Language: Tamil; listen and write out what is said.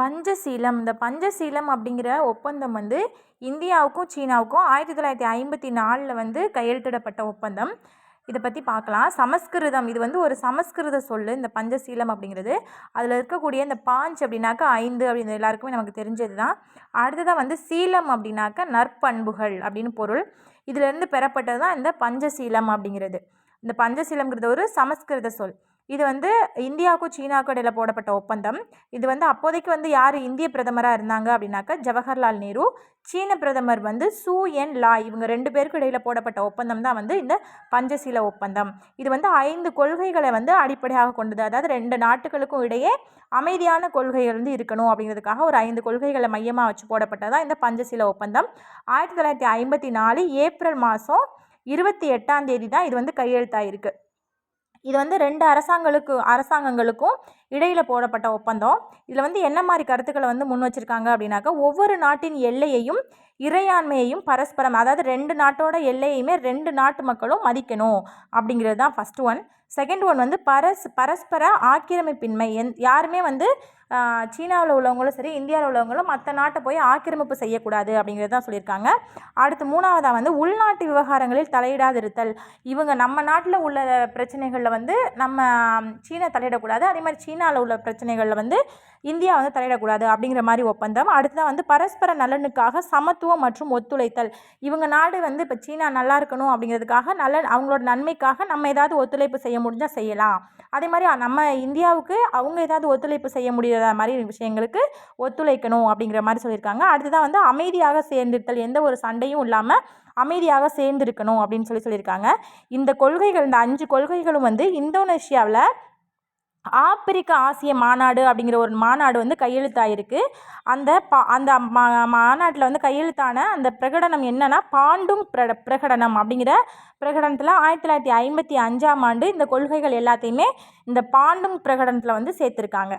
பஞ்சசீலம் இந்த பஞ்சசீலம் அப்படிங்கிற ஒப்பந்தம் வந்து இந்தியாவுக்கும் சீனாவுக்கும் ஆயிரத்தி தொள்ளாயிரத்தி ஐம்பத்தி நாலில் வந்து கையெழுத்திடப்பட்ட ஒப்பந்தம். இதை பற்றி பார்க்கலாம். சமஸ்கிருதம் இது வந்து ஒரு சமஸ்கிருத சொல் இந்த பஞ்சசீலம் அப்படிங்கிறது. அதில் இருக்கக்கூடிய இந்த பாஞ்ச் அப்படின்னாக்கா ஐந்து அப்படின்னு எல்லாருக்குமே நமக்கு தெரிஞ்சது தான் அடுத்ததாக வந்து சீலம் அப்படின்னாக்கா நற்பண்புகள் அப்படின்னு பொருள். இதிலேருந்து பெறப்பட்டது தான் இந்த பஞ்சசீலம் அப்படிங்கிறது. இந்த பஞ்சசீலம்ங்கிறது ஒரு சமஸ்கிருத சொல். இது வந்து இந்தியாவுக்கும் சீனாவுக்கும் இடையில் போடப்பட்ட ஒப்பந்தம். இது வந்து அப்போதைக்கு வந்து யார் இந்திய பிரதமராக இருந்தாங்க அப்படின்னாக்கா ஜவஹர்லால் நேரு சீன பிரதமர் வந்து சூ என் லா இவங்க ரெண்டு பேருக்கும் இடையில் போடப்பட்ட ஒப்பந்தம் தான் வந்து இந்த பஞ்சசீல ஒப்பந்தம். இது வந்து ஐந்து கொள்கைகளை வந்து அடிப்படையாக கொண்டது. அதாவது ரெண்டு நாட்டுகளுக்கும் இடையே அமைதியான கொள்கைகள் வந்து இருக்கணும் அப்படிங்கிறதுக்காக ஒரு ஐந்து கொள்கைகளை மையமாக வச்சு போடப்பட்டதான் இந்த பஞ்சசீல ஒப்பந்தம். ஆயிரத்தி தொள்ளாயிரத்தி ஐம்பத்தி நாலு ஏப்ரல் மாதம் இருபத்தி எட்டாம் தேதி தான் இது வந்து கையெழுத்தாயிருக்கு. இது வந்து ரெண்டு அரசாங்களுக்கு அரசாங்கங்களுக்கும் இடையில் போடப்பட்ட ஒப்பந்தம். இதில் வந்து என்ன மாதிரி கருத்துக்களை வந்து முன் வச்சுருக்காங்க அப்படின்னாக்கா ஒவ்வொரு நாட்டின் எல்லையையும் இறையாண்மையையும் பரஸ்பரம் அதாவது ரெண்டு நாட்டோட எல்லையுமே ரெண்டு நாட்டு மக்களும் மதிக்கணும் அப்படிங்கிறது தான் ஃபஸ்ட் ஒன் செகண்ட் ஒன் வந்து பரஸ் பரஸ்பர ஆக்கிரமிப்பின்மை. எந் யாருமே வந்து சீனாவில் உள்ளவங்களும் சரி இந்தியாவில் உள்ளவங்களும் மற்ற நாட்டை போய் ஆக்கிரமிப்பு செய்யக்கூடாது அப்படிங்கிறது தான் சொல்லியிருக்காங்க. அடுத்து மூணாவதாக வந்து உள்நாட்டு விவகாரங்களில் தலையிடாதிருத்தல். இவங்க நம்ம நாட்டில் உள்ள பிரச்சனைகளில் வந்து நம்ம சீனா தலையிடக்கூடாது. அதே மாதிரி சீனாவில் உள்ள பிரச்சனைகளில் வந்து இந்தியா வந்து தலையிடக்கூடாது அப்படிங்கிற மாதிரி ஒப்பந்தம். அடுத்ததாக வந்து பரஸ்பர நலனுக்காக சமத்துவம் மற்றும் ஒத்துழைத்தல். இவங்க நாடு வந்து இப்போ சீனா நல்லா இருக்கணும் அப்படிங்கிறதுக்காக நல்ல அவங்களோட நன்மைக்காக நம்ம ஏதாவது ஒத்துழைப்பு செய்ய முடிஞ்சால் செய்யலாம். அதே மாதிரி நம்ம இந்தியாவுக்கு அவங்க ஏதாவது ஒத்துழைப்பு செய்ய முடியாத மாதிரி விஷயங்களுக்கு ஒத்துழைக்கணும் அப்படிங்கிற மாதிரி சொல்லியிருக்காங்க. அடுத்ததாக வந்து அமைதியாக சேர்ந்திருத்தல் எந்த ஒரு சண்டையும் இல்லாமல் அமைதியாக சேர்ந்திருக்கணும் அப்படின்னு சொல்லி சொல்லியிருக்காங்க. இந்த கொள்கைகள் இந்த அஞ்சு கொள்கைகளும் வந்து இந்தோனேஷியாவில் ஆப்பிரிக்க ஆசிய மாநாடு அப்படிங்கிற ஒரு மாநாடு வந்து கையெழுத்தாயிருக்கு. அந்த பா அந்த மா மாநாட்டில் வந்து கையெழுத்தான அந்த பிரகடனம் என்னென்னா பாண்டும் பிர பிரகடனம் அப்படிங்கிற பிரகடனத்தில் ஆயிரத்தி தொள்ளாயிரத்தி ஐம்பத்தி அஞ்சாம் ஆண்டு இந்த கொள்கைகள் எல்லாத்தையுமே இந்த பாண்டும் பிரகடனத்தில் வந்து சேர்த்துருக்காங்க.